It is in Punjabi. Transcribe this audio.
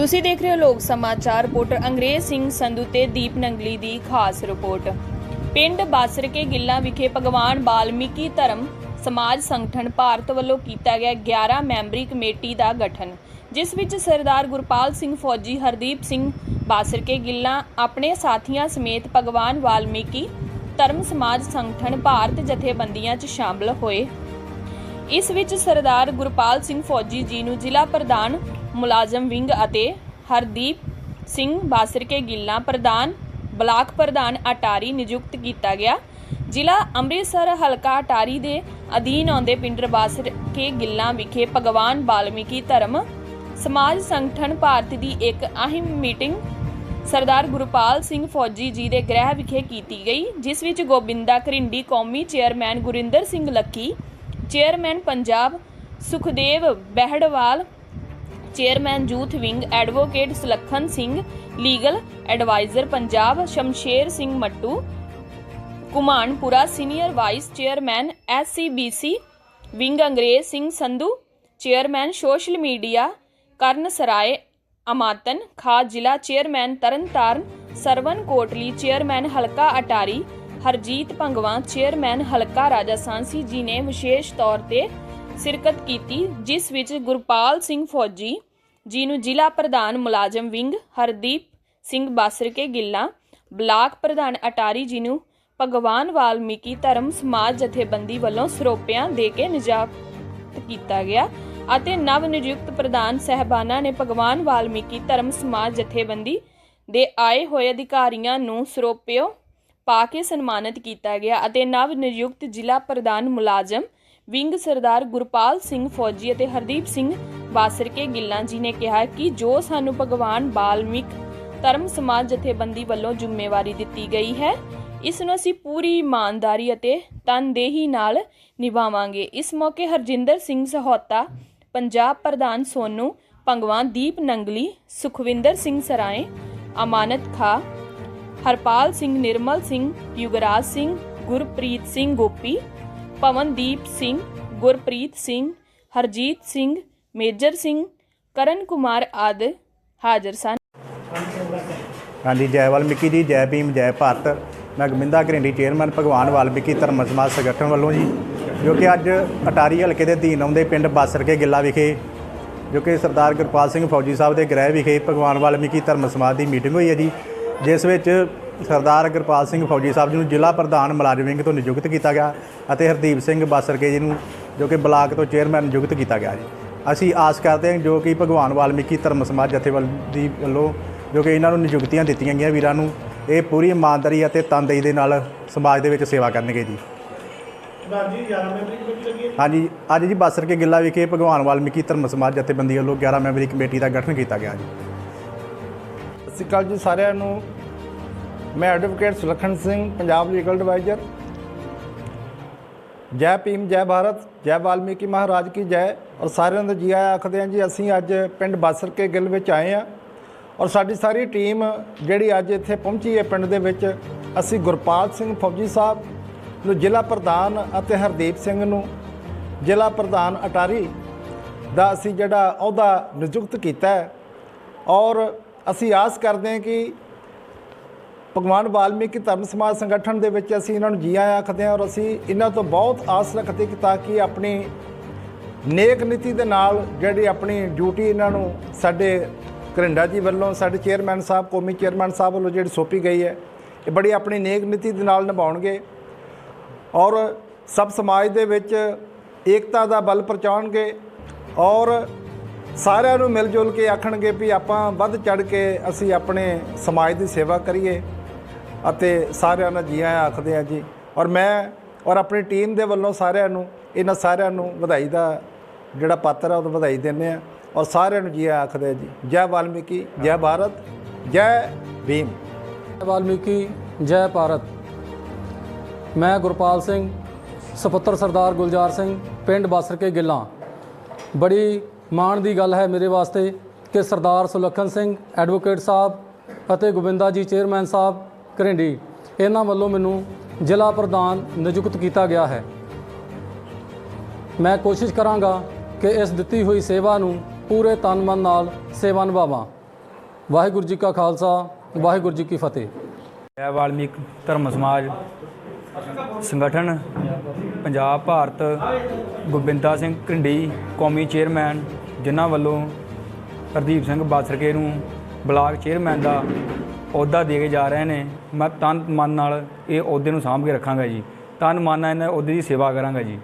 ਤੁਸੀਂ ਦੇਖ ਰਹੇ ਹੋ ਲੋਕ ਸਮਾਚਾਰ, ਰਿਪੋਰਟਰ ਅੰਗਰੇਜ਼ ਸਿੰਘ ਸੰਧੂ ਤੇ ਦੀਪ ਨੰਗਲੀ ਦੀ ਖਾਸ ਰਿਪੋਰਟ। ਪਿੰਡ ਬਾਸਰਕੇ ਗਿੱਲਾ ਵਿਖੇ ਭਗਵਾਨ ਬਾਲਮੀਕੀ ਧਰਮ ਸਮਾਜ ਸੰਗਠਨ ਭਾਰਤ ਵੱਲੋਂ ਕੀਤਾ ਗਿਆ 11 ਮੈਂਬਰੀ ਕਮੇਟੀ ਦਾ ਗਠਨ, ਜਿਸ ਵਿੱਚ ਸਰਦਾਰ ਗੁਰਪਾਲ ਸਿੰਘ ਫੌਜੀ, ਹਰਦੀਪ ਸਿੰਘ ਬਾਸਰਕੇ ਗਿੱਲਾ, ਆਪਣੇ ਸਾਥੀਆਂ ਸਮੇਤ ਭਗਵਾਨ ਵਾਲਮੀਕੀ ਧਰਮ ਸਮਾਜ ਸੰਗਠਨ ਭਾਰਤ ਜਥੇਬੰਦੀਆਂ 'ਚ ਸ਼ਾਮਲ ਹੋਏ। ਇਸ ਵਿੱਚ ਸਰਦਾਰ ਗੁਰਪਾਲ ਸਿੰਘ ਫੌਜੀ ਜੀ ਨੂੰ ਜ਼ਿਲ੍ਹਾ ਪ੍ਰਧਾਨ ਮੁਲਾਜ਼ਮ ਵਿੰਗ ਅਤੇ ਹਰਦੀਪ ਸਿੰਘ ਬਾਸਰਕੇ ਗਿੱਲਾ ਪ੍ਰਧਾਨ, ਬਲਾਕ ਪ੍ਰਧਾਨ ਅਟਾਰੀ ਨਿਯੁਕਤ ਕੀਤਾ ਗਿਆ। ਜ਼ਿਲ੍ਹਾ ਅੰਮ੍ਰਿਤਸਰ ਹਲਕਾ ਅਟਾਰੀ ਦੇ ਅਧੀਨ ਆਉਂਦੇ ਪਿੰਡ ਬਾਸਰਕੇ ਗਿੱਲਾ ਵਿਖੇ ਭਗਵਾਨ ਬਾਲਮੀਕੀ ਧਰਮ ਸਮਾਜ ਸੰਗਠਨ ਭਾਰਤ ਦੀ ਇੱਕ ਅਹਿਮ ਮੀਟਿੰਗ ਸਰਦਾਰ ਗੁਰਪਾਲ ਸਿੰਘ ਫੌਜੀ ਜੀ ਦੇ ਗ੍ਰਹਿ ਵਿਖੇ ਕੀਤੀ ਗਈ, ਜਿਸ ਵਿੱਚ ਗੋਬਿੰਦਾ ਕਰਿੰਡੀ ਕੌਮੀ chairman Gurinder Singh Lucky, chairman Punjab Sukhdev Baharwal chairman youth wing advocate Sulakhan Singh, legal adviser Punjab Shamsher Singh Mattu, Kumanpura senior vice chairman SCBC, wing Angrez Singh Sandhu, chairman social media Karan Sarai Amanat ਖਾਸ ਜ਼ਿਲ੍ਹਾ ਚੇਅਰਮੈਨ ਤਰਨਤਾਰਨ, ਸਰਵਨ ਕੋਟਲੀ, ਚੇਅਰਮੈਨ ਹਲਕਾ ਅਟਾਰੀ, ਹਰਜੀਤ ਭੰਗਵਾ, ਚੇਅਰਮੈਨ ਹਲਕਾ ਰਾਜਾ ਸਾਂਸੀ ਜੀ ਨੇ ਵਿਸ਼ੇਸ਼ ਤੌਰ ਤੇ ਸ਼ਿਰਕਤ ਕੀਤੀ, ਜਿਸ ਵਿੱਚ ਗੁਰਪਾਲ ਸਿੰਘ ਫੌਜੀ, ਜੀ ਨੂੰ ਜ਼ਿਲ੍ਹਾ ਪ੍ਰਧਾਨ ਮੁਲਾਜ਼ਮ ਵਿੰਗ, ਹਰਦੀਪ ਸਿੰਘ ਬਾਸਰਕੇ ਗਿੱਲਾ, ਬਲਾਕ ਪ੍ਰਧਾਨ ਅਟਾਰੀ ਜੀ ਨੂੰ ਭਗਵਾਨ ਵਾਲਮੀਕੀ ਧਰਮ ਸਮਾਜ ਜਥੇਬੰਦੀ ਵੱਲੋਂ ਸਰੋਪਿਆਂ ਦੇ ਕੇ ਨਿਯੁਕਤ ਕੀਤਾ ਗਿਆ ਅਤੇ ਨਵ ਨਿਯੁਕਤ ਪ੍ਰਧਾਨ ਸਹਿਬਾਨਾ ਨੇ ਭਗਵਾਨ ਵਾਲਮੀਕੀ ਧਰਮ ਸਮਾਜ ਜਥੇਬੰਦੀ ਦੇ ਆਏ ਹੋਏ ਅਧਿਕਾਰੀਆਂ ਨੂੰ ਸਰੋਪਿਓ ਪਾ ਕੇ ਸਨਮਾਨਿਤ ਕੀਤਾ ਗਿਆ ਅਤੇ ਨਵ ਨਿਯੁਕਤ ਜ਼ਿਲ੍ਹਾ ਪ੍ਰਧਾਨ ਮੁਲਾਜ਼ਮ ਵਿੰਗ ਸਰਦਾਰ ਗੁਰਪਾਲ ਸਿੰਘ ਫੌਜੀ ਅਤੇ ਹਰਦੀਪ ਸਿੰਘ ਬਾਸਰਕੇ ਗਿੱਲਾਂ ਜੀ ਨੇ ਕਿਹਾ ਕਿ ਜੋ ਸਾਨੂੰ ਭਗਵਾਨ ਬਾਲਮੀਕ ਧਰਮ ਸਮਾਜ ਜਥੇਬੰਦੀ ਵੱਲੋਂ ਜ਼ਿੰਮੇਵਾਰੀ ਦਿੱਤੀ ਗਈ ਹੈ, ਇਸ ਨੂੰ ਅਸੀਂ ਪੂਰੀ ਇਮਾਨਦਾਰੀ ਅਤੇ ਤਨਦੇਹੀ ਨਾਲ ਨਿਭਾਵਾਂਗੇ। ਇਸ ਮੌਕੇ ਹਰਜਿੰਦਰ ਸਿੰਘ ਸਹੋਤਾ, ਪੰਜਾਬ ਪ੍ਰਧਾਨ ਸੋਨੂ, ਭੰਗਵਾਨ ਦੀਪ ਨੰਗਲੀ, ਸੁਖਵਿੰਦਰ ਸਿੰਘ ਸਰਾਏ, ਅਮਾਨਤ ਖਾ, ਹਰਪਾਲ ਸਿੰਘ ਨਿਰਮਲ ਸਿੰਘ, ਯੁਗਰਾਜ ਸਿੰਘ, ਗੁਰਪ੍ਰੀਤ ਸਿੰਘ ਗੋਪੀ ਪਵਨਦੀਪ ਸਿੰਘ, ਗੁਰਪ੍ਰੀਤ ਸਿੰਘ, ਹਰਜੀਤ ਸਿੰਘ, ਮੇਜਰ ਸਿੰਘ, ਕਰਨ ਕੁਮਾਰ ਆਦਿ ਹਾਜ਼ਰ ਸਨ। ਹਾਂਜੀ, ਜੈ ਵਾਲਮੀਕੀ ਜੀ, ਜੈ ਭੀਮ, ਜੈ ਭਾਰਤ। ਮੈਂ ਗੋਬਿੰਦਾ ਘਰਿੰਡੀ ਚੇਅਰਮੈਨ ਭਗਵਾਨ ਵਾਲਮੀਕੀ ਧਰਮ ਸਮਾਜ ਸੰਗਠਨ ਵੱਲੋਂ ਜੀ, ਜੋ ਕਿ ਅੱਜ ਅਟਾਰੀ ਹਲਕੇ ਦੇ ਅਧੀਨ ਆਉਂਦੇ ਪਿੰਡ ਬਾਸਰਕੇ ਗਿੱਲਾ ਵਿਖੇ, ਜੋ ਕਿ ਸਰਦਾਰ ਗੁਰਪਾਲ ਸਿੰਘ ਫੌਜੀ ਸਾਹਿਬ ਦੇ ਗ੍ਰਹਿ ਵਿਖੇ ਭਗਵਾਨ ਵਾਲਮੀਕੀ ਧਰਮ ਸਮਾਜ ਦੀ ਮੀਟਿੰਗ ਹੋਈ ਹੈ ਜੀ। ਜਿਸ ਵਿੱਚ ਸਰਦਾਰ ਗੁਰਪਾਲ ਸਿੰਘ ਫੌਜੀ ਸਾਹਿਬ ਜੀ ਨੂੰ ਜ਼ਿਲ੍ਹਾ ਪ੍ਰਧਾਨ ਮੁਲਾਜ਼ਮ ਵਿੰਗ ਤੋਂ ਨਿਯੁਕਤ ਕੀਤਾ ਗਿਆ ਅਤੇ ਹਰਦੀਪ ਸਿੰਘ ਬਾਸਰਕੇ ਜੀ ਨੂੰ ਜੋ ਕਿ ਬਲਾਕ ਤੋਂ ਚੇਅਰਮੈਨ ਨਿਯੁਕਤ ਕੀਤਾ ਗਿਆ ਜੀ। ਅਸੀਂ ਆਸ ਕਰਦੇ ਹਾਂ ਜੋ ਕਿ ਭਗਵਾਨ ਵਾਲਮੀਕੀ ਧਰਮ ਸਮਾਜ ਜਥੇਬੰਦੀ ਵੱਲੋਂ ਜੋ ਕਿ ਇਹਨਾਂ ਨੂੰ ਨਿਯੁਕਤੀਆਂ ਦਿੱਤੀਆਂ ਗਈਆਂ ਵੀਰਾਂ ਨੂੰ ਇਹ ਪੂਰੀ ਇਮਾਨਦਾਰੀ ਅਤੇ ਤਨਦੇਹੀ ਦੇ ਨਾਲ ਸਮਾਜ ਦੇ ਵਿੱਚ ਸੇਵਾ ਕਰਨਗੇ ਜੀ। ਹਾਂਜੀ ਅੱਜ ਜੀ ਬਾਸਰ ਕੇ ਗਿੱਲਾ ਵਿਖੇ ਭਗਵਾਨ ਵਾਲਮੀਕੀ ਧਰਮ ਸਮਾਜ ਜਥੇਬੰਦੀ ਵੱਲੋਂ 11 ਮੈਂਬਰੀ ਕਮੇਟੀ ਦਾ ਗਠਨ ਕੀਤਾ ਗਿਆ ਜੀ। ਸਤਿ ਸ਼੍ਰੀ ਅਕਾਲ ਜੀ ਸਾਰਿਆਂ ਨੂੰ ਮੈਂ advocate Sulakhan Singh, Punjab legal adviser Jai Bhim, Jai Bharat, ਜੈ ਵਾਲਮੀਕੀ ਮਹਾਰਾਜ ਕੀ ਜੈ। ਔਰ ਸਾਰਿਆਂ ਦਾ ਜੀ ਆਇਆਂ ਆਖਦੇ ਹਾਂ ਜੀ, ਅਸੀਂ ਅੱਜ ਪਿੰਡ ਬਾਸਰ ਕੇ ਗਿੱਲ ਵਿੱਚ ਆਏ ਹਾਂ। ਔਰ ਸਾਡੀ ਸਾਰੀ ਟੀਮ ਜਿਹੜੀ ਅੱਜ ਇੱਥੇ ਪਹੁੰਚੀ ਹੈ ਪਿੰਡ ਦੇ ਵਿੱਚ, ਅਸੀਂ ਗੁਰਪਾਲ ਸਿੰਘ ਫੌਜੀ ਸਾਹਿਬ, ਨੂੰ ਜ਼ਿਲ੍ਹਾ ਪ੍ਰਧਾਨ ਅਤੇ ਹਰਦੀਪ ਸਿੰਘ ਨੂੰ, ਜ਼ਿਲ੍ਹਾ ਪ੍ਰਧਾਨ ਅਟਾਰੀ ਦਾ ਅਸੀਂ ਜਿਹੜਾ ਅਹੁਦਾ ਨਿਯੁਕਤ ਕੀਤਾ ਹੈ। ਔਰ ਅਸੀਂ ਆਸ ਕਰਦੇ ਹਾਂ ਕਿ ਭਗਵਾਨ ਵਾਲਮੀਕੀ ਧਰਮ ਸਮਾਜ ਸੰਗਠਨ ਦੇ ਵਿੱਚ ਅਸੀਂ ਇਹਨਾਂ ਨੂੰ ਜੀ ਆਇਆਂ ਆਖਦੇ ਹਾਂ ਔਰ ਅਸੀਂ ਇਹਨਾਂ ਤੋਂ ਬਹੁਤ ਆਸ ਰੱਖਦੇ ਕਿ ਤਾਂ ਕਿ ਆਪਣੀ ਨੇਕ ਨੀਤੀ ਦੇ ਨਾਲ ਜਿਹੜੀ ਆਪਣੀ ਡਿਊਟੀ ਇਹਨਾਂ ਨੂੰ ਸਾਡੇ ਕਰਿੰਡਾ ਜੀ ਵੱਲੋਂ, ਸਾਡੇ ਚੇਅਰਮੈਨ ਸਾਹਿਬ, ਕੌਮੀ ਚੇਅਰਮੈਨ ਸਾਹਿਬ ਵੱਲੋਂ ਜਿਹੜੀ ਸੌਂਪੀ ਗਈ ਹੈ, ਇਹ ਬੜੀ ਆਪਣੀ ਨੇਕ ਨੀਤੀ ਦੇ ਨਾਲ ਨਿਭਾਉਣਗੇ ਔਰ ਸਭ ਸਮਾਜ ਦੇ ਵਿੱਚ ਏਕਤਾ ਦਾ ਬਲ ਪਹੁੰਚਾਉਣਗੇ ਔਰ ਸਾਰਿਆਂ ਨੂੰ ਮਿਲ ਜੁਲ ਕੇ ਆਖਣਗੇ ਵੀ ਆਪਾਂ ਵੱਧ ਚੜ ਕੇ ਅਸੀਂ ਆਪਣੇ ਸਮਾਜ ਦੀ ਸੇਵਾ ਕਰੀਏ। ਅਤੇ ਸਾਰਿਆਂ ਨੂੰ ਜੀ ਆਇਆਂ ਆਖਦੇ ਆ ਜੀ। ਔਰ ਮੈਂ ਔਰ ਆਪਣੀ ਟੀਮ ਦੇ ਵੱਲੋਂ ਸਾਰਿਆਂ ਨੂੰ, ਇਹਨਾਂ ਸਾਰਿਆਂ ਨੂੰ ਵਧਾਈ ਦਾ ਜਿਹੜਾ ਪਾਤਰ ਹੈ ਉਹ ਵਧਾਈ ਦਿੰਦੇ ਆ। ਔਰ ਸਾਰਿਆਂ ਨੂੰ ਜੀ ਆਇਆਂ ਆਖਦੇ ਆ ਜੀ। ਜੈ ਵਾਲਮੀਕੀ, ਜੈ ਭਾਰਤ, ਜੈ ਭੀਮ। ਜੈ ਵਾਲਮੀਕੀ, ਜੈ ਭਾਰਤ। ਮੈਂ ਗੁਰਪਾਲ ਸਿੰਘ, ਸਪੁੱਤਰ ਸਰਦਾਰ ਗੁਲਜ਼ਾਰ ਸਿੰਘ, ਪਿੰਡ ਬਾਸਰਕੇ ਗਿੱਲਾਂ। ਬੜੀ ਮਾਣ ਦੀ ਗੱਲ ਹੈ ਮੇਰੇ ਵਾਸਤੇ ਕਿ ਸਰਦਾਰ ਸੁਲੱਖਣ ਸਿੰਘ, ਐਡਵੋਕੇਟ ਸਾਹਿਬ ਅਤੇ ਗੋਬਿੰਦਾ ਜੀ, ਚੇਅਰਮੈਨ ਸਾਹਿਬ ਘਰਿੰਡੀ, ਇਹਨਾਂ ਵੱਲੋਂ ਮੈਨੂੰ ਜ਼ਿਲ੍ਹਾ ਪ੍ਰਧਾਨ ਨਿਯੁਕਤ ਕੀਤਾ ਗਿਆ ਹੈ। ਮੈਂ ਕੋਸ਼ਿਸ਼ ਕਰਾਂਗਾ ਕਿ ਇਸ ਦਿੱਤੀ ਹੋਈ ਸੇਵਾ ਨੂੰ ਪੂਰੇ ਤਨ ਮਨ ਨਾਲ ਸੇਵਾ ਨਿਭਾਵਾਂ। ਵਾਹਿਗੁਰੂ ਜੀ ਕਾ ਖਾਲਸਾ, ਵਾਹਿਗੁਰੂ ਜੀ ਕੀ ਫਤਿਹ। ਜੈ ਵਾਲਮੀਕ ਧਰਮ ਸਮਾਜ, ਸੰਗਠਨ, ਪੰਜਾਬ, ਭਾਰਤ, ਗੋਬਿੰਦਾ ਸਿੰਘ ਘਿੰਡੀ ਕੌਮੀ ਚੇਅਰਮੈਨ, ਜਿਨ੍ਹਾਂ ਵੱਲੋਂ ਹਰਦੀਪ ਸਿੰਘ ਬਾਸਰਕੇ ਨੂੰ ਬਲਾਕ ਚੇਅਰਮੈਨ ਦਾ ਅਹੁਦਾ ਦੇ ਕੇ ਜਾ ਰਹੇ ਨੇ। ਮੈਂ ਤਨ ਮਨ ਨਾਲ ਇਹ ਅਹੁਦੇ ਨੂੰ ਸਾਂਭ ਕੇ ਰੱਖਾਂਗਾ ਜੀ। ਤਨ ਮਨ ਨਾਲ ਇਹਨਾਂ ਅਹੁਦੇ ਦੀ ਸੇਵਾ ਕਰਾਂਗਾ ਜੀ।